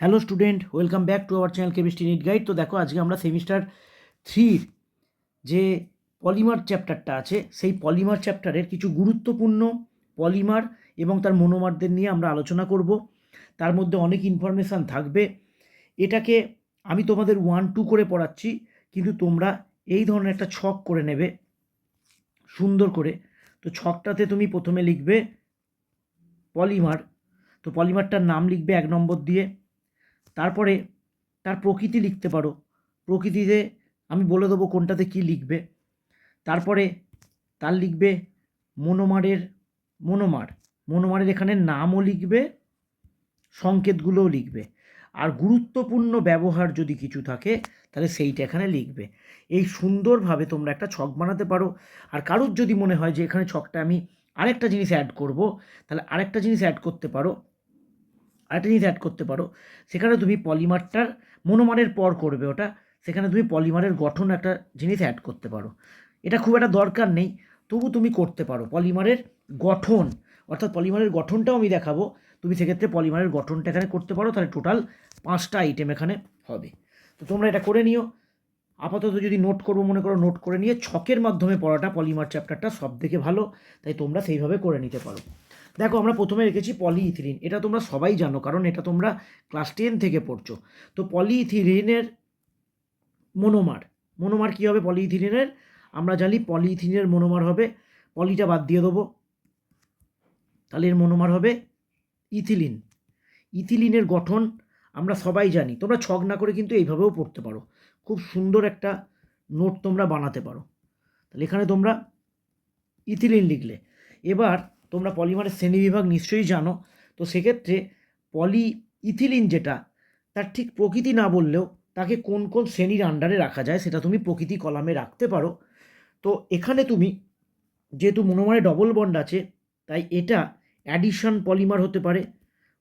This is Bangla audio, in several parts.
Hello student, welcome back to our channel chemistry NEET guide. তো দেখো, আজকে আমরা সেমিস্টার থ্রির যে পলিমার চ্যাপ্টারটা আছে, সেই পলিমার চ্যাপ্টারের কিছু গুরুত্বপূর্ণ পলিমার এবং তার মনোমারদের নিয়ে আমরা আলোচনা করব। তার মধ্যে অনেক ইনফরমেশান থাকবে। এটাকে আমি তোমাদের ওয়ান টু করে পড়াচ্ছি, কিন্তু তোমরা এই ধরনের একটা ছক করে নেবে, সুন্দর করে। তো ছকটাতে তুমি প্রথমে লিখবে পলিমার। তো পলিমারটার নাম লিখবে এক নম্বর দিয়ে। তারপরে তার প্রকৃতি লিখতে পারো। প্রকৃতিতে আমি বলে দেবো কোনটাতে কি লিখবে। তারপরে তার লিখবে মনোমারের মনোমার। মনোমারের এখানে নামও লিখবে, সংকেতগুলোও লিখবে। আর গুরুত্বপূর্ণ ব্যবহার যদি কিছু থাকে, তাহলে সেইটা এখানে লিখবে। এই সুন্দরভাবে তোমরা একটা ছক বানাতে পারো। আর কারোর যদি মনে হয় যে এখানে ছকটা আমি আরেকটা জিনিস অ্যাড করব, তাহলে আরেকটা জিনিস অ্যাড করতে পারো। আরেকটা জিনিস অ্যাড করতে পারো। সেখানে তুমি পলিমারটার মনোমারের পর করবে ওটা। সেখানে তুমি পলিমারের গঠন একটা জিনিস অ্যাড করতে পারো। এটা খুব একটা দরকার নেই। তবু তুমি করতে পারো। পলিমারের গঠন, অর্থাৎ পলিমারের গঠনটাও আমি দেখাবো। তুমি সেক্ষেত্রে পলিমারের গঠনটা এখানে করতে পারো। তাহলে টোটাল পাঁচটা আইটেম এখানে হবে। তো তোমরা এটা করে নিও। আপাতত যদি নোট করব, মনে করো নোট করে নিয়ে ছকের মাধ্যমে পড়াটা পলিমার চ্যাপ্টারটা সব থেকে ভালো। তাই তোমরা সেইভাবে করে নিতে পারো। দেখো, আমরা প্রথমে রেখেছি পলিইথিলিন এটা তোমরা সবাই জানো, কারণ এটা তোমরা ক্লাস টেন থেকে পড়ছো। তো পলিইথিলিনের মনোমার মনোমার কী হবে পলিইথিলিনের আমরা জানি পলিইথিলিনের মনোমার হবে পলিটা বাদ দিয়ে দেবো। তাহলে এর মনোমার হবে ইথিলিন ইথিলিনের গঠন আমরা সবাই জানি, তোমরা ছক না করে কিন্তু এইভাবেও পড়তে পারো। খুব সুন্দর একটা নোট তোমরা বানাতে পারো। তাহলে এখানে তোমরা ইথিলিন লিখলে। এবার তোমরা পলিমারের শ্রেণীবিভাগ নিশ্চয়ই জানো, তো সেক্ষেত্রে পলি ইথিলিন যেটা, তার ঠিক প্রকৃতি না বললেও তাকে কোন কোন শ্রেণির আন্ডারে রাখা যায় সেটা তুমি প্রকৃতি কলামে রাখতে পারো। তো এখানে তুমি যেহেতু মনোমারে ডবল বন্ড আছে, তাই এটা অ্যাডিশন পলিমার হতে পারে,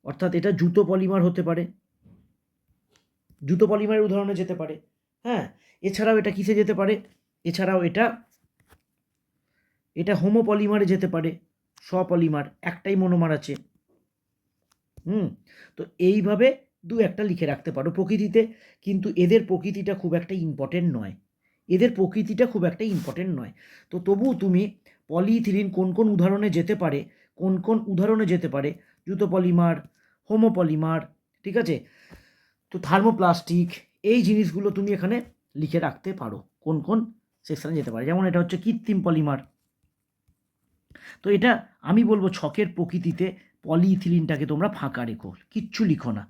অর্থাৎ এটা জুতো পলিমার হতে পারে। জুতো পলিমারের উদাহরণে যেতে পারে হ্যাঁ? এছাড়াও এটা কিসে যেতে পারে? এছাড়াও এটা এটা হোমো পলিমারে যেতে পারে। স্বপলিমার একটাই মনোমার আছে। হুম? তো এইভাবে দু একটা লিখে রাখতে পারো প্রকৃতিতে, কিন্তু এদের প্রকৃতিটা খুব একটা ইম্পর্টেন্ট নয়। এদের প্রকৃতিটা খুব একটা ইম্পর্টেন্ট নয়। তো তবুও তুমি পলিইথিলিন কোন কোন উদাহরণে যেতে পারে, কোন কোন উদাহরণে যেতে পারে? জুতো পলিমার হোমোপলিমার, ঠিক আছে? তো থার্মোপ্লাস্টিক, এই জিনিসগুলো তুমি এখানে লিখে রাখতে পারো কোন কোন সেকশানে যেতে পারে। যেমন এটা হচ্ছে কৃত্রিম পলিমার। তো এটা আমি বলব ছকের প্রকৃতিতে পলিইথিলিনটাকে তোমরা ফাঁকা রেখো, কিচ্ছু লিখো না।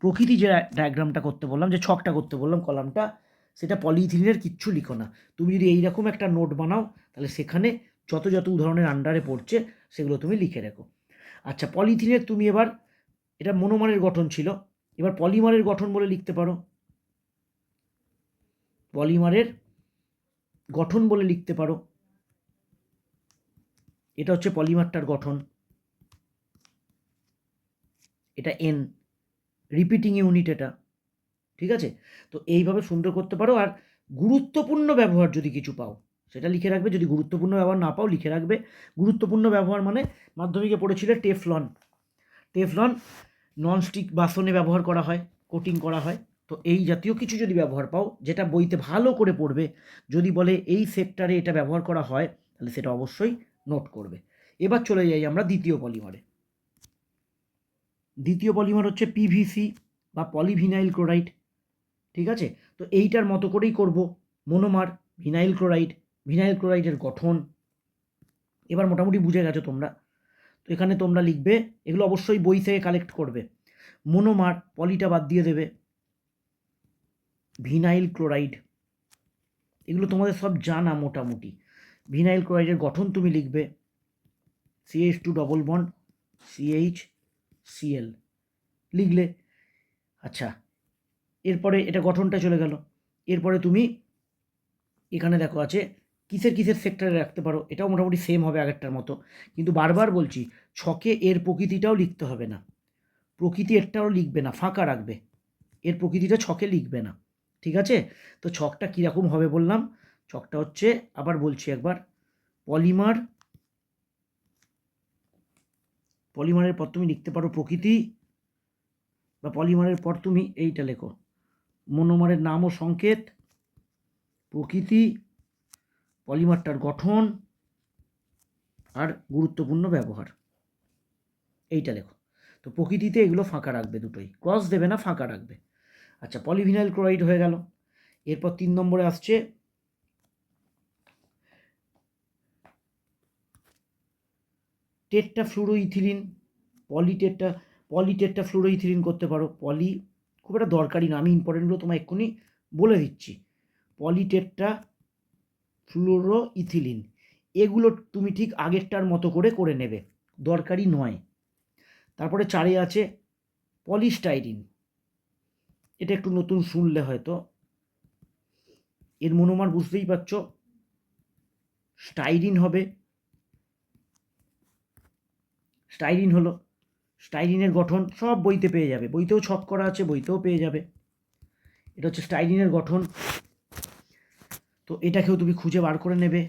প্রকৃতি যে ডায়াগ্রামটা করতে বললাম, যে ছকটা করতে বললাম, কলামটা, সেটা পলিইথিলিনের কিচ্ছু লিখো না। তুমি যদি এইরকম একটা নোট বানাও, তাহলে সেখানে যত যত উদাহরণের আন্ডারে পড়ছে, সেগুলো তুমি লিখে রেখো। আচ্ছা পলিথিনের তুমি এবার, এটা মনোমারের গঠন ছিল, এবার পলিমারের গঠন বলে লিখতে পারো। পলিমারের গঠন বলে লিখতে পারো। এটা হচ্ছে পলিমারটার গঠন। এটা এন রিপিটিং ইউনিট এটা। ঠিক আছে? তো এইভাবে সুন্দর করতে পারো। আর গুরুত্বপূর্ণ ব্যবহার যদি কিছু পাও, সেটা লিখে রাখবে। যদি গুরুত্বপূর্ণ ব্যবহার না পাও, লিখে রাখবে। গুরুত্বপূর্ণ ব্যবহার মানে মাধ্যমিকে পড়েছিলে টেফলন। টেফলন ননস্টিক বাসনে ব্যবহার করা হয় কোটিং করা হয়। তো এই জাতীয় কিছু যদি ব্যবহার পাও, যেটা বইতে ভালো করে পড়বে, যদি বলে এই সেক্টরে এটা ব্যবহার করা হয়, তাহলে সেটা অবশ্যই নোট করবে। এবার চলে যাই আমরা দ্বিতীয় পলিমারে দ্বিতীয় পলিমার হচ্ছে পিভিসি বা পলিভিনাইল ক্লোরাইড ঠিক আছে? তো এইটার মতো করেই করব মনোমার ভিনাইল ক্লোরাইড ভিনাইল ক্লোরাইডের গঠন। এবার মোটামুটি বুঝে গেছো তোমরা। তো এখানে তোমরা লিখবে, এগুলো অবশ্যই বই থেকে কালেক্ট করবে। মনোমার পলিটা বাদ দিয়ে দেবে। ভিনাইল ক্লোরাইড এগুলো তোমাদের সব জানা মোটামুটি। ভিনাইল ক্লোরাইডের গঠন তুমি লিখবে CH two double bond CH CL লিখলে আচ্ছা এরপরে এটা গঠনটা চলে গেল। এরপরে তুমি এখানে দেখো আছে, কিসের কিসের সেক্টরে রাখতে পারো, এটাও মোটামুটি সেম হবে আগেরটার মতো। কিন্তু বারবার বলছি, ছকে এর প্রকৃতিটাও লিখতে হবে না। প্রকৃতি এরটাও লিখবে না, ফাঁকা রাখবে। এর প্রকৃতিটা ছকে লিখবে না। ঠিক আছে? তো ছকটা কীরকম হবে বললাম ছকটা হচ্ছে, আবার বলছি একবার, পলিমার, পলিমারের পর তুমি লিখতে পারো প্রকৃতি, বা পলিমারের পর তুমি এইটা লেখো। মনোমারের নাম ও সংকেত, প্রকৃতি, পলিমারটার গঠন, আর গুরুত্বপূর্ণ ব্যবহার। এইটা লেখো। তো প্রকৃতিতে এগুলো ফাঁকা রাখবে দুটোই। ক্রস দেবে না, ফাঁকা রাখবে। আচ্ছা পলিভিনাইল ক্লোরাইড হয়ে গেল। এরপর তিন নম্বরে আসছে টেট্টা ফ্লুরোইথিলিন পলিটেট্টা পলিটেট্টা ফ্লুরোইথিলিন করতে পারো। পলি খুব একটা দরকারি না, আমি ইম্পর্টেন্টগুলো তোমায় এক্ষুনি বলে দিচ্ছি। পলিটেট্টা ফ্লুরো ইথিলিন এগুলো তুমি ঠিক আগেরটার মতো করে করে নেবে দরকারি নয়। তারপরে চারে আছে পলিস্টাইরিন, এটা একটু নতুন শুনলে হয়তো। এর মনোমার বুঝতেই পারছ, স্টাইরিন হবে স্টাইরিন হলো। স্টাইরিনের গঠন সব বইতে পেয়ে যাবে। বইতেও ছক করা আছে, বইতেও পেয়ে যাবে। এটা হচ্ছে স্টাইরিনের গঠন। তো এটাকেও তুমি খুঁজে বার করে নেবে।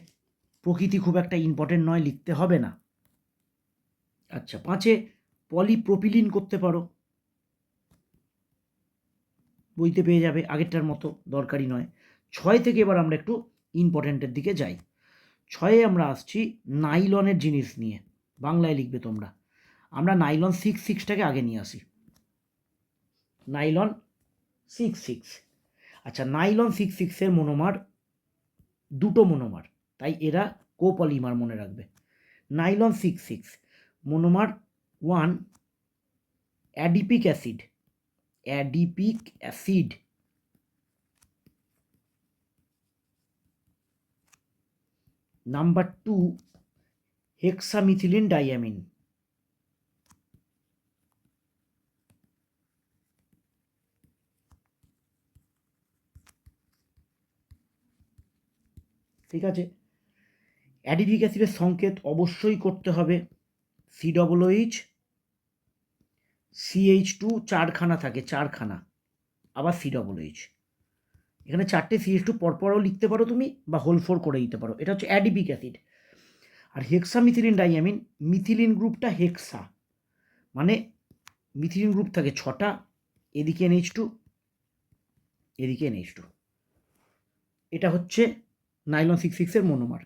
প্রকৃতি খুব একটা ইম্পর্টেন্ট নয়, লিখতে হবে না। আচ্ছা পাঁচে পলিপ্রোপিলিন করতে পারো। বইতে পেয়ে যাবে, আগেরটার মতো দরকারি নয়। ছয় থেকে এবার আমরা একটু ইম্পর্টেন্টের দিকে যাই। ছয়ে আমরা আসছি নাইলনের জিনিস নিয়ে। বাংলায় লিখবে তোমরা। আমরা নাইলন সিক্স সিক্সটাকে আগে নিয়ে আসি। নাইলন সিক্স সিক্স আচ্ছা নাইলন সিক্স সিক্সের মনোমার দুটো মনোমার, তাই এরা কোপলিমার মনে রাখবে। Nylon six six monomer one adipic acid. Adipic acid. Number two hexamethylene diamine ঠিক আছে? অ্যাডিপিক অ্যাসিডের সংকেত অবশ্যই করতে হবে। C double H CH two চারখানা থাকে, চারখানা। আবার সি ডবল এইচ এখানে চারটে সিএইচ টু পরপরও লিখতে পারো তুমি বা হোল ফোর করে দিতে পারো। এটা হচ্ছে অ্যাডিপিক অ্যাসিড আর হেক্সা মিথিলিন ডাইয়ামিন মিথিলিন গ্রুপটা হেক্সা মানে মিথিলিন গ্রুপ থাকে ছটা, এদিকে এনএইচ টু এদিকে এনএইচ টু এটা হচ্ছে নাইলন সিক্স সিক্সের মনোমার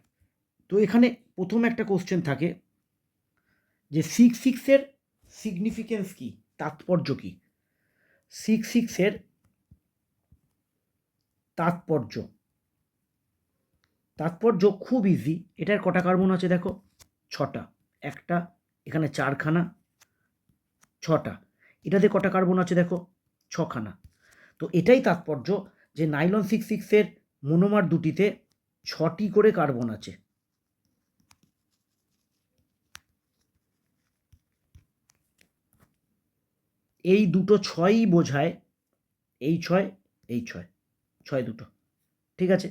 তো এখানে প্রথম একটা কোশ্চেন থাকে যে সিক্স সিক্সের সিগনিফিকেন্স কী, তাৎপর্য কী? সিক্স সিক্সের তাৎপর্য তাৎপর্য খুব ইজি এটার কটা কার্বন আছে দেখো? ছটা। একটা, এখানে চারখানা, ছটা। এটাতে কটা কার্বন আছে দেখো? ছখানা। তো এটাই তাৎপর্য যে নাইলন সিক্স সিক্সের মনোমার দুটিতে ছটি করে কার্বন আছে। এই দুটো ছয়ই বোঝায়, এই ছয় এই ছয় ছয় দুটো। ঠিক আছে?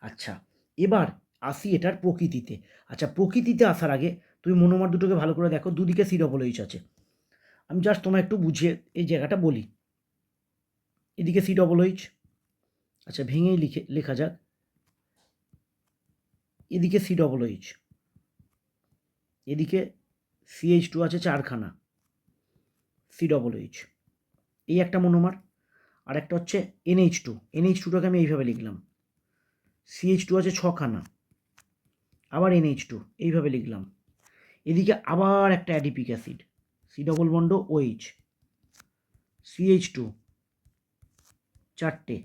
আচ্ছা এবার আসি এটার প্রকৃতিতে। আচ্ছা প্রকৃতিতে আসার আগে তুমি মনোমার দুটোকে ভালো করে দেখো, দুদিকে সি ডবল এইচ আছে। আমি জাস্ট তোমায় একটু বুঝিয়ে এই জায়গাটা বলি। এদিকে সি ডবল এইচ আচ্ছা ভেঙেই লিখে, লেখা যাক। এদিকে সি ডবল এইচ এদিকে সিএইচ টু আছে চারখানা সি ডবল এইচ এই একটা মনোমার আর একটা হচ্ছে এনএইচ টু এনএইচ টুটাকে আমি এইভাবে লিখলাম। সিএইচ টু আছে ছখানা। আবার এনএইচ টু এইভাবে লিখলাম। এদিকে আবার একটা adipic acid C double bond OH CH two চারটে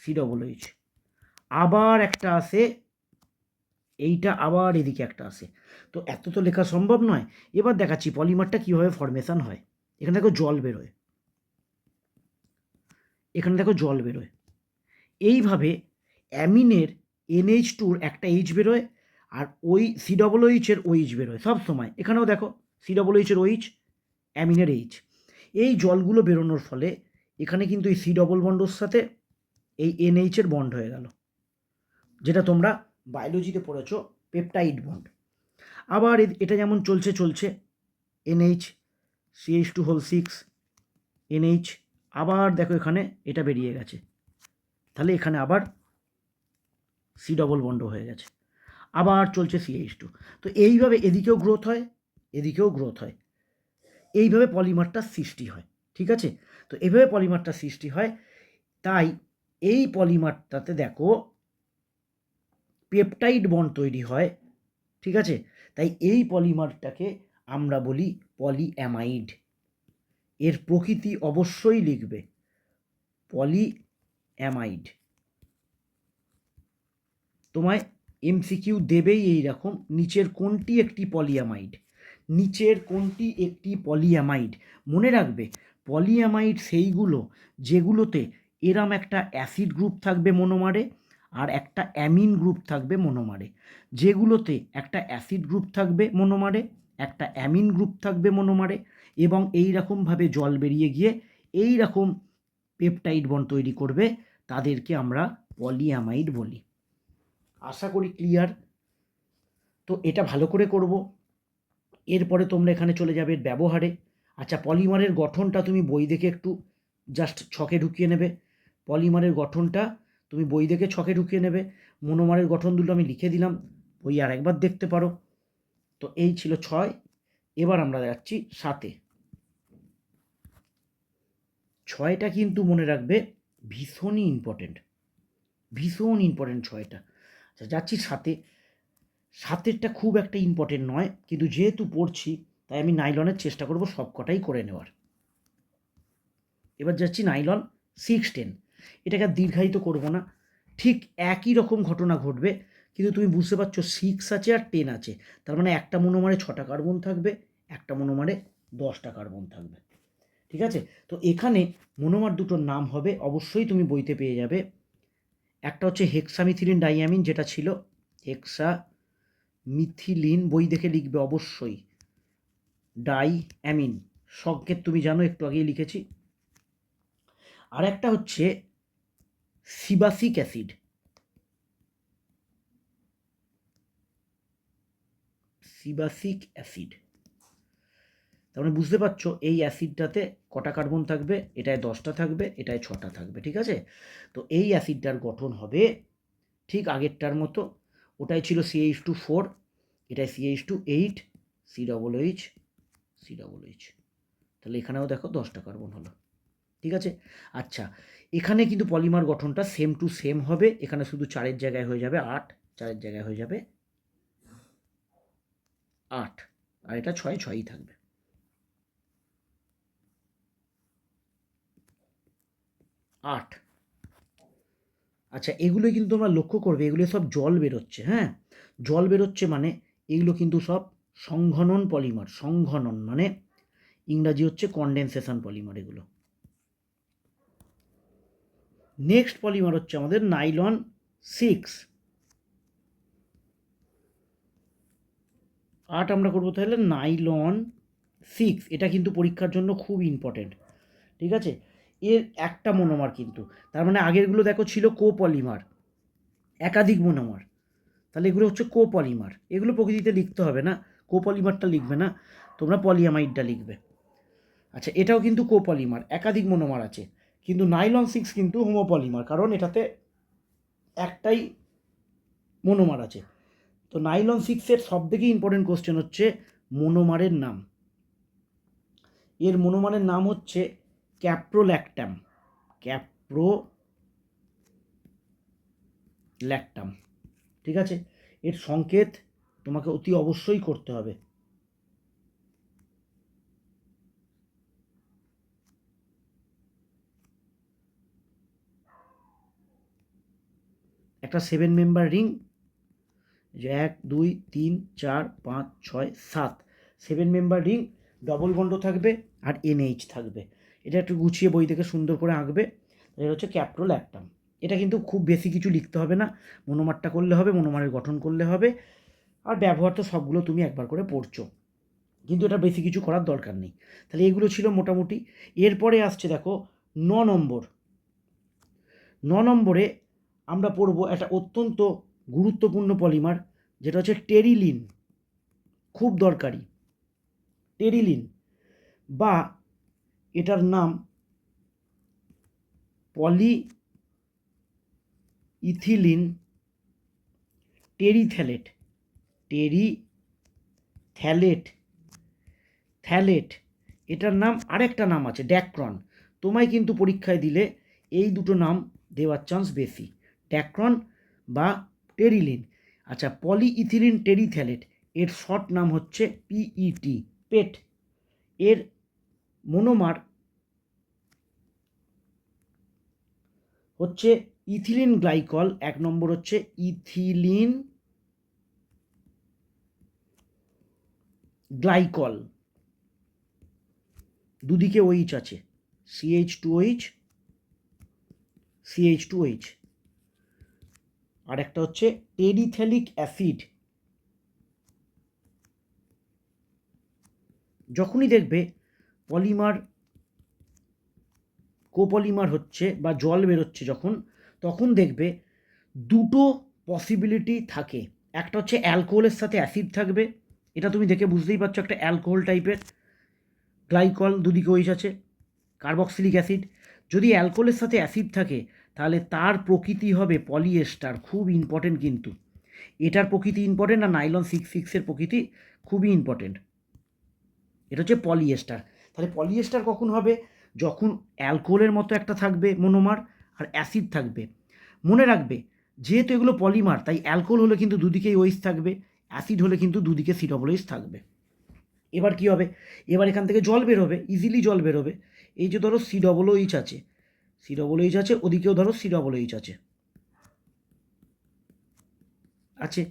সি ডবল এইচ আবার একটা আসে এইটা আবার এদিকে একটা আসে তো এত তো লেখা সম্ভব নয়। এবার দেখাচ্ছি পলিমারটা কীভাবে ফর্মেশান হয়। এখানে দেখো জল বেরোয়। এখানে দেখো জল বেরোয়। এইভাবে অ্যামিনের এনএইচ টুর একটা এইচ বেরোয় আর ওই সি ডবল এইচের ওইচ বেরোয় সব সময়। এখানেও দেখো সি ডবল এইচের ওইচ অ্যামিনের এইচ এই জলগুলো বেরোনোর ফলে এখানে কিন্তু এই সি ডবল বন্ডর সাথে এই এনএইচের বন্ড হয়ে গেল, যেটা তোমরা বায়োলজিতে পড়েছো পেপটাইড বন্ড আবার এটা যেমন চলছে চলছে, NH CH two whole six NH, আবার দেখো এখানে এটা বেরিয়ে গেছে। তাহলে এখানে আবার সি ডবল বন্ড হয়ে গেছে। আবার চলছে সিএইচ টু তো এইভাবে এদিকেও গ্রোথ হয়, এদিকেও গ্রোথ হয়। এইভাবে পলিমারটা সৃষ্টি হয়, ঠিক আছে? তো এভাবে পলিমারটা সৃষ্টি হয়, তাই এই পলিমারটাতে দেখো পেপটাইড বন্ড তৈরি হয়, ঠিক আছে? তাই এই পলিমারটাকে আমরা বলি পলিঅ্যামাইড এর প্রকৃতি অবশ্যই লিখবে পলিঅ্যামাইড তোমায় এমসিকিউ দেবেই এই রকম নিচের কোনটি একটি পলিয়ামাইড নিচের কোনটি একটি পলিয়ামাইড মনে রাখবে পলিয়ামাইড সেইগুলো, যেগুলোতে এরম একটা অ্যাসিড গ্রুপ থাকবে মনোমারে আর একটা অ্যামিন গ্রুপ থাকবে মনোমারে। যেগুলোতে একটা অ্যাসিড গ্রুপ থাকবে মনোমারে, একটা অ্যামিন গ্রুপ থাকবে মনোমারে এবং এই রকমভাবে জল বেরিয়ে গিয়ে এই রকম পেপটাইড বন তৈরি করবে, তাদেরকে আমরা পলিয়ামাইড বলি। আশা করি ক্লিয়ার তো এটা ভালো করে করব। এরপরে তোমরা এখানে চলে যাবে ব্যবহারে। আচ্ছা পলিমারের গঠনটা তুমি বই দেখে একটু জাস্ট ছকে ঢুকিয়ে নেবে। পলিমারের গঠনটা তুমি বই দেখে ছকে ঢুকিয়ে নেবে। মনোমারের গঠন দুটো আমি লিখে দিলাম। বই আর একবার দেখতে পারো। তো এই ছিল ছয়। এবার আমরা যাচ্ছি সাতে। ছয়টা কিন্তু মনে রাখবে ভীষণই ইম্পর্টেন্ট ভীষণ ইম্পর্টেন্ট ছয়টা। আচ্ছা যাচ্ছি সাথে সাতেরটা খুব একটা ইম্পর্টেন্ট নয়, কিন্তু যেহেতু পড়ছি, তাই আমি নাইলনের চেষ্টা করব সব কটাই করে নেওয়ার। এবার যাচ্ছি নাইলন সিক্স টেন এটাকে দীর্ঘায়িত করব না। ঠিক একই রকম ঘটনা ঘটবে, কিন্তু তুমি বুঝতে পারছ সিক্স আছে আর টেন আছে। তার মানে একটা মনোমারে ছটা কার্বন থাকবে, একটা মনোমারে দশটা কার্বন থাকবে। ঠিক আছে? তো এখানে মনোমার দুটোর নাম হবে, অবশ্যই তুমি বইতে পেয়ে যাবে। একটা হচ্ছে হেক্সামিথিলিন ডাইয়ামিন, যেটা ছিল হেক্সা মিথিলিন বই দেখে লিখবে অবশ্যই। ডাই অ্যামিন সংকেত তুমি জানো, একটু আগেই লিখেছি। আর একটা হচ্ছে সিবাসিক অ্যাসিড। সিবাসিক অ্যাসিড। তার মানে বুঝতে পারছ, এই অ্যাসিডটাতে কটা কার্বন থাকবে? এটায় দশটা থাকবে, এটায় ছটা থাকবে, ঠিক আছে? তো এই অ্যাসিডটার গঠন হবে ঠিক আগেরটার মতো। ওটাই ছিল সিএইচ টু ফোর এটাই CH two eight C double H C double H তাহলে এখানেও দেখো দশটা কার্বন হলো, ঠিক আছে? আচ্ছা এখানে কিন্তু পলিমার গঠনটা সেম টু সেম হবে, এখানে শুধু চারের জায়গায় হয়ে যাবে আট, চারের জায়গায় হয়ে যাবে আট, আর এটা ছয়, ছয়ই থাকবে। আট। আচ্ছা এগুলো কিন্তু তোমরা লক্ষ্য করবে, এগুলো সব জল বেরোচ্ছে হ্যাঁ? জল বেরোচ্ছে মানে এগুলো কিন্তু সব সংঘনন পলিমার, সংঘনন মানে ইংরাজি হচ্ছে কন্ডেনসেশন পলিমার এগুলো। নেক্সট পলিমার হচ্ছে আমাদের নাইলন সিক্স আট আমরা করব তাহলে নাইলন সিক্স এটা কিন্তু পরীক্ষার জন্য খুব ইম্পর্টেন্ট ঠিক আছে? এর একটা মনোমার কিন্তু। তার মানে আগেরগুলো দেখো ছিল কোপলিমার। একাধিক মনোমার। তাহলে এগুলো হচ্ছে কোপলিমার। এগুলো প্রকৃতিতে লিখতে হবে না। কোপলিমারটা লিখবে না। তোমরা পলিয়ামাইডটা লিখবে। আচ্ছা এটাও কিন্তু কোপলিমার। একাধিক মনোমার আছে। কিন্তু নাইলন সিক্স কিন্তু হোমোপলিমার। কারণ এটাতে একটাই মনোমার আছে। তো নাইলন সিক্সের সব থেকে ইম্পর্টেন্ট কোশ্চেন হচ্ছে মনোমারের নাম। এর মনোমারের নাম হচ্ছে ক্যাপ্রোল্যাকটাম ক্যাপ্রো ল্যাকটাম ঠিক আছে? এর সংকেত তোমাকে অতি অবশ্যই করতে হবে। একটা সেভেন মেম্বার রিং যে এক, দুই, তিন, চার, পাঁচ, ছয়, সাত। Seven member ring double bond থাকবে আর এনএইচ থাকবে। এটা একটু গুছিয়ে বই থেকে সুন্দর করে আঁকবে। এটা হচ্ছে ক্যাপ্রোল অ্যাক্টাম এটা কিন্তু খুব বেশি কিছু লিখতে হবে না। মনোমারটা করলে হবে, মনোমারের গঠন করলে হবে। আর ব্যবহার তো সবগুলো তুমি একবার করে পড়ছো। কিন্তু এটা বেশি কিছু করার দরকার নেই। তাহলে এগুলো ছিল মোটামুটি। এরপরে আসছে দেখো, ন নম্বর। ন নম্বরে আমরা পড়ব একটা অত্যন্ত গুরুত্বপূর্ণ পলিমার, যেটা হচ্ছে টেরিলিন। খুব দরকারি। টেরিলিন। বা এটার নাম poly ethylene terephthalate. Terephthalate. Phthalate এটার নাম আরেকটা নাম আছে, ড্যাক্রন। তোমায় কিন্তু পরীক্ষায় দিলে এই দুটো নাম দেওয়ার চান্স বেশি। ড্যাক্রন বা টেরিলিন। আচ্ছা পলি ইথিলিন টেরিথ্যালেট, এর শর্ট নাম হচ্ছে পিইটি পেট। এর মনোমার হচ্ছে ইথিলিন গ্লাইকল এক নম্বর হচ্ছে ইথিলিন গ্লাইকল দুদিকে ওইচ আছে CH two H CH two H আর একটা হচ্ছে টেরিথ্যালিক অ্যাসিড। যখনই দেখবে পলিমার, কোপলিমার হচ্ছে বা জল বেরোচ্ছে যখন, তখন দেখবে দুটো পসিবিলিটি থাকে। একটা হচ্ছে অ্যালকোহলের সাথে অ্যাসিড থাকবে। এটা তুমি দেখে বুঝতেই পারছ একটা অ্যালকোহল টাইপের গ্লাইকল দুদিকে ওইস আছে কার্বক্সিলিক অ্যাসিড যদি অ্যালকোহলের সাথে অ্যাসিড থাকে, তাহলে তার প্রকৃতি হবে পলিয়েস্টার খুব ইম্পর্টেন্ট কিন্তু। এটার প্রকৃতি ইম্পর্টেন্ট আর নাইলন সিক্স সিক্সের প্রকৃতি খুবই ইম্পর্টেন্ট এটা হচ্ছে পলিয়েস্টার তাহলে পলিয়েস্টার কখন হবে? যখন অ্যালকোহলের মতো একটা থাকবে মনোমার আর অ্যাসিড থাকবে। মনে রাখবে, যেহেতু এগুলো পলিমার তাই অ্যালকোহল হলে কিন্তু দুদিকেই ওইস থাকবে অ্যাসিড হলে কিন্তু দুদিকে সি ডবল ওইস থাকবে। এবার কি হবে? এবার এখান থেকে জল বেরোবে ইজিলি জল বেরোবে এই যে ধরো সি ডবল এইচ আছে সি ডবল এইচ আছে, ওদিকেও ধরো সি ডবল এইচ আছে। আছে।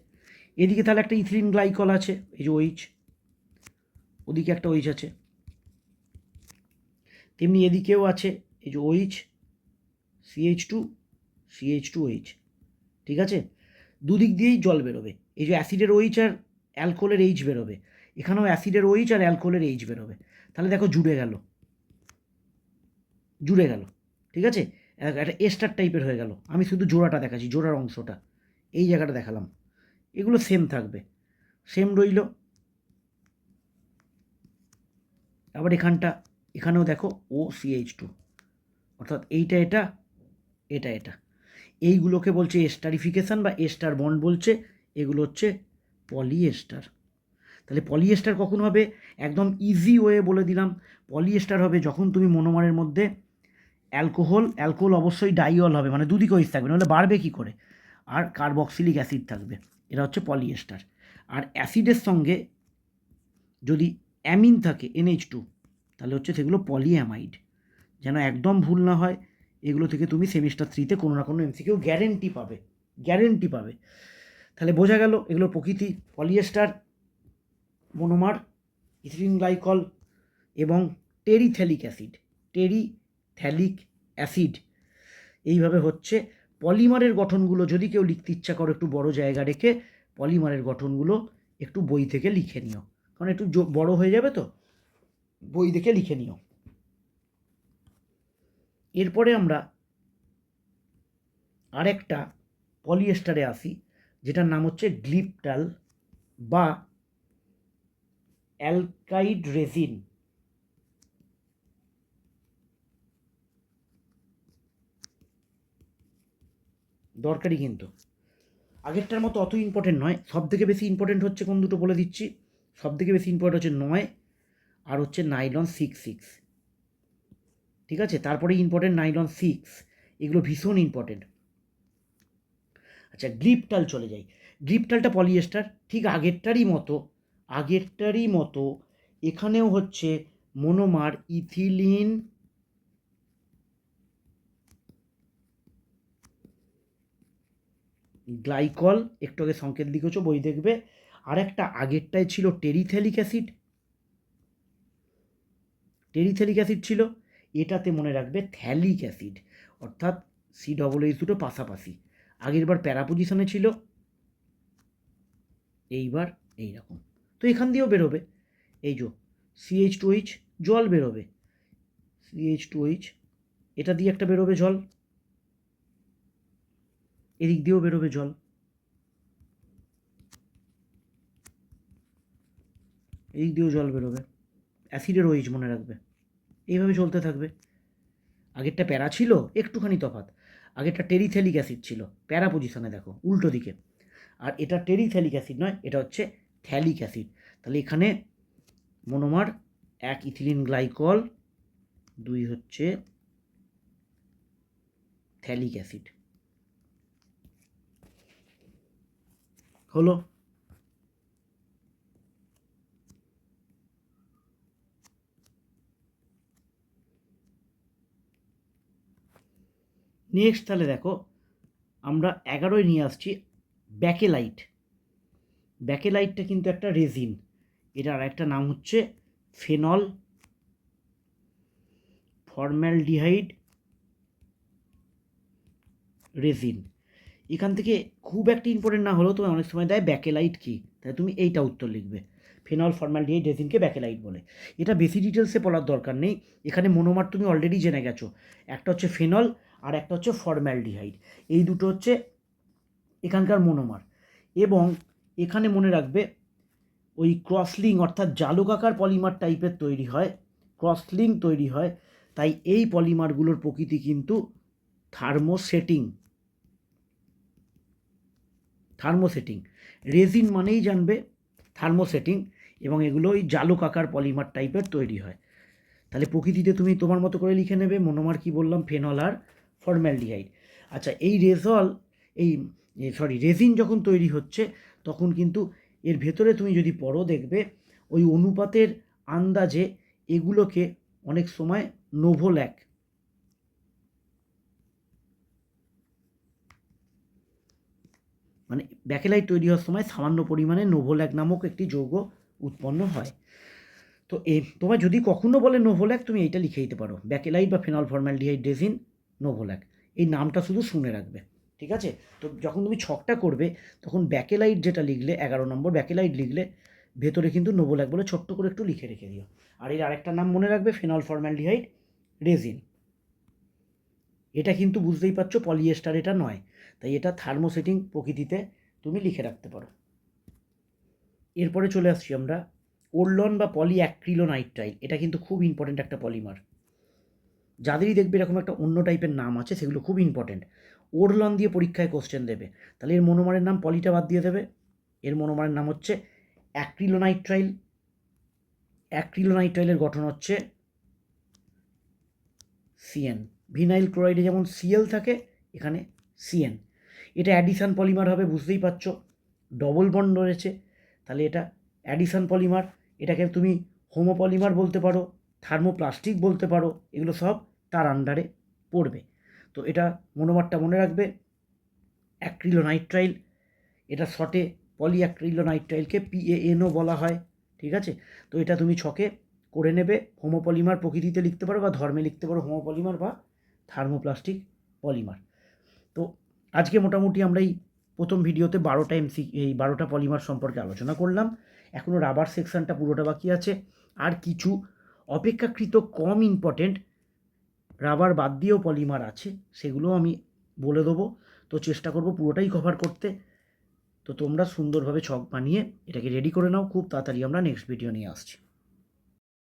এদিকে তাহলে একটা ইথিলিন গ্লাইকল আছে, এই যে ওইচ ওদিকে একটা ওইচ আছে। তেমনি এদিকেও আছে, এই যে OH CH two CH two H ঠিক আছে? দুদিক দিয়েই জল বেরোবে। এই যে অ্যাসিডের ওইচ আর অ্যালকোহলের এইচ বেরোবে। এখানেও অ্যাসিডের ওইচ আর অ্যালকোহলের এইচ বেরোবে। তাহলে দেখো জুড়ে গেল। জুড়ে গেল, ঠিক আছে? এক- একটা এস্টার টাইপের হয়ে গেল। আমি শুধু জোড়াটা দেখাচ্ছি, জোড়ার অংশটা। এই জায়গাটা দেখালাম। এগুলো সেম থাকবে। সেম রইল। আবার এখানটা এখানেও দেখো ও সিএইচ টু অর্থাৎ এইটা এটা এটা এটা। এইগুলোকে বলছে এস্টারিফিকেশান বা এস্টার বন্ড বলছে, এগুলো হচ্ছে পলিএস্টার তাহলে পলিএস্টার কখন হবে? একদম ইজি ওয়ে বলে দিলাম। পলিএস্টার হবে যখন তুমি মনোমারের মধ্যে অ্যালকোহল অ্যালকোহল অবশ্যই ডাইঅল হবে মানে দুদিকে ওইস থাকবে, নাহলে বাড়বে কী করে? আর কার্বক্সিলিক অ্যাসিড থাকবে এটা হচ্ছে পলিএস্টার আর অ্যাসিডের সঙ্গে যদি অ্যামিন থাকে এনএইচ টু তাহলে হচ্ছে সেগুলো পলিঅ্যামাইড যেন একদম ভুল না হয়, এগুলো থেকে তুমি সেমিস্টার থ্রিতে কোনো না কোনো এমসিকেও গ্যারেন্টি পাবে গ্যারেন্টি পাবে। তাহলে বোঝা গেল এগুলোর প্রকৃতি পলিয়েস্টার মনোমার ইথিলিন গ্লাইকল এবং টেরিথ্যালিক অ্যাসিড টেরিথ্যালিক অ্যাসিড এইভাবে হচ্ছে পলিমারের গঠনগুলো যদি কেউ লিখতে ইচ্ছা করো একটু বড় জায়গা রেখে পলিমারের গঠনগুলো একটু বই থেকে লিখে নিও। কারণ একটু বড় হয়ে যাবে তো। বই দেখে লিখে নিও। এরপরে আমরা আরেকটা পলিয়েস্টারে আসি, যেটার নাম হচ্ছে গ্লিপটাল বা অ্যালকাইড রেজিন। দরকারি কিন্তু। আগেরটার মতো অত ইম্পর্টেন্ট নয় সব থেকে বেশি ইম্পর্টেন্ট হচ্ছে কোন দুটো বলে দিচ্ছি। সব থেকে বেশি ইম্পর্টেন্ট হচ্ছে নয় আর হচ্ছে নাইলন সিক্স সিক্স। ঠিক আছে? তারপরে ইম্পর্টেন্ট নাইলন সিক্স। এগুলো ভীষণ ইম্পর্টেন্ট আচ্ছা গ্লিপটাল চলে যাই। গ্লিপটালটা পলিয়েস্টার ঠিক আগেরটারই মতো আগেরটারই মতো এখানেও হচ্ছে মনোমার ইথিলিন গ্লাইকল একটু আগে সংকেত লিখেছো, বই দেখবে। আর একটা আগেরটায় ছিল টেরিথ্যালিক অ্যাসিড টেরিথ্যালিক অ্যাসিড ছিল, এটাতে মনে রাখবে থ্যালিক অ্যাসিড, অর্থাৎ সি ডবল এইচ দুটো পাশাপাশি। আগেরবার প্যারা পজিশনে ছিল, এইবার এই রকম তো এখান দিয়েও বেরোবে। এই যো সিএইচ টু এইচ জল বেরোবে। সিএইচ টু এইচ এটা দিয়ে একটা বেরোবে জল। এদিক দিয়েও বেরোবে জল। এদিক দিয়েও জল বেরোবে। অ্যাসিডের ওইজ মনে রাখবে। এইভাবে চলতে থাকবে। আগেরটা প্যারা ছিল, একটুখানি তফাৎ। আগেরটা টেরিথ্যালিক অ্যাসিড ছিল। প্যারা পজিশনে দেখো, উল্টো দিকে। আর এটা টেরিথ্যালিক অ্যাসিড নয়, এটা হচ্ছে থ্যালিক অ্যাসিড। তাহলে এখানে মনোমার এক ইথিলিন গ্লাইকল, দুই হচ্ছে থ্যালিক অ্যাসিড। হলো? নেক্সট তাহলে দেখো, আমরা এগারোয় নিয়ে আসছি ব্যাকেলাইট। ব্যাকেলাইটটা কিন্তু একটা রেজিন। এটার একটা নাম হচ্ছে ফেনল ফর্ম্যালডিহাইড রেজিন। এখান থেকে খুব একটা ইম্পর্টেন্ট না হলেও তুমি অনেক সময় দেয় ব্যাকেলাইট কী? তাহলে তুমি এইটা উত্তর লিখবে। ফেনল ফর্ম্যালডিহাইড রেজিনকে ব্যাকেলাইট বলে। এটা বেশি ডিটেলসে বলার দরকার নেই। এখানে মনোমার তুমি অলরেডি জেনে গেছো। একটা হচ্ছে ফেনল আর একটা হচ্ছে ফর্ম্যালডিহাইড এই দুটো হচ্ছে এখানকার মনোমার। এবং এখানে মনে রাখবে, ওই ক্রসলিং অর্থাৎ জালকাকার পলিমার টাইপের তৈরি হয় ক্রসলিং তৈরি হয়, তাই এই পলিমারগুলোর প্রকৃতি কিন্তু থার্মোসেটিং। থার্মোসেটিং। রেজিন মানেই জানবে থার্মোসেটিং, এবং এগুলো ওই জালকাকার পলিমার টাইপের তৈরি হয়। তাহলে প্রকৃতিতে তুমি তোমার মতো করে লিখে নেবে, মনোমার কি বললাম, ফেনল আর ফর্ম্যালডিহাইড আচ্ছা এই রেজল, এই সরি রেজিন যখন তৈরি হচ্ছে, তখন কিন্তু এর ভেতরে তুমি যদি পড়ো দেখবে, ওই অনুপাতের আন্দাজে এগুলোকে অনেক সময় নোভোল্যাক। মানে ব্যাকেলাইট তৈরি হওয়ার সময় সামান্য পরিমাণে নোভোল্যাক নামক একটি যৌগ উৎপন্ন হয়। তো এ তোমার যদি কখনো বলে নোভোল্যাক, তুমি এইটা লিখে দিতে পারো। ব্যাকেলাইট বা ফেনল ফর্ম্যালডিহাইড ডেজিন নোভোল্যাক। এই নামটা শুধু শুনে রাখবে, ঠিক আছে? তো যখন তুমি ছকটা করবে, তখন ব্যাকেলাইট যেটা লিখলে, এগারো নম্বর ব্যাকেলাইট লিখলে, ভেতরে কিন্তু নোভোল্যাক বলে ছোট্ট করে একটু লিখে রেখে দিও। আর এর আরেকটা নাম মনে রাখবে, ফেনল ফর্ম্যালডিহাইড রেজিন। এটা কিন্তু বুঝতেই পারছ, পলিয়েস্টার এটা নয়, তাই এটা থার্মোসেটিং প্রকৃতিতে তুমি লিখে রাখতে পারো। এরপরে চলে আসছি আমরা, ওরলন বা পলি অ্যাক্রিলোনাইট্রাইল এটা কিন্তু খুব ইম্পর্ট্যান্ট একটা পলিমার। যাদেরই দেখবে এরকম একটা অন্য টাইপের নাম আছে, সেগুলো খুব ইম্পর্ট্যান্ট ওরলন দিয়ে পরীক্ষায় কোশ্চেন দেবে। তাহলে এর মনোমারের নাম পলিটা বাদ দিয়ে দেবে। এর মনোমারের নাম হচ্ছে অ্যাক্রিলোনাইট্রাইল অ্যাক্রিলোনাইট্রাইলের গঠন হচ্ছে সিএন ভিনাইল ক্লোরাইডে যেমন সিএল থাকে, এখানে সিএন এটা অ্যাডিশান পলিমার হবে, বুঝতেই পারছ? ডবল বন্ড রয়েছে। তাহলে এটা অ্যাডিশান পলিমার এটাকে তুমি হোমোপলিমার বলতে পারো। থার্মোপ্লাস্টিক বলতে পারো, এগুলো সব তার আন্ডারে পড়বে। তো এটা মনোমারটা মনে রাখবে অ্যাক্রিলো অ্যাক্রিলোনাইট্রাইল এটা শর্টে পলি অ্যাক্রিলো অ্যাক্রিলোনাইট্রাইলকে পিএএনও বলা হয়, ঠিক আছে? তো এটা তুমি ছকে করে নেবে হোমোপলিমার প্রকৃতিতে লিখতে পারো বা ধর্মে লিখতে পারো হোমোপলিমার বা থার্মোপ্লাস্টিক পলিমার তো আজকে মোটামুটি আমরা এই প্রথম ভিডিওতে বারোটা এমসি এই বারোটা পলিমার সম্পর্কে আলোচনা করলাম। এখনও রাবার সেকশনটা পুরোটা বাকি আছে। আর কিছু অপেক্ষাকৃত কম ইম্পর্টেন্ট রাবার বাদ দিয়েও পলিমার আছে সেগুলো আমি বলে দেবো। তো চেষ্টা করব পুরোটাই কভার করতে। তো তোমরা সুন্দরভাবে ছক বানিয়ে এটাকে রেডি করে নাও। খুব তাড়াতাড়ি আমরা নেক্সট ভিডিও নিয়ে আসছি।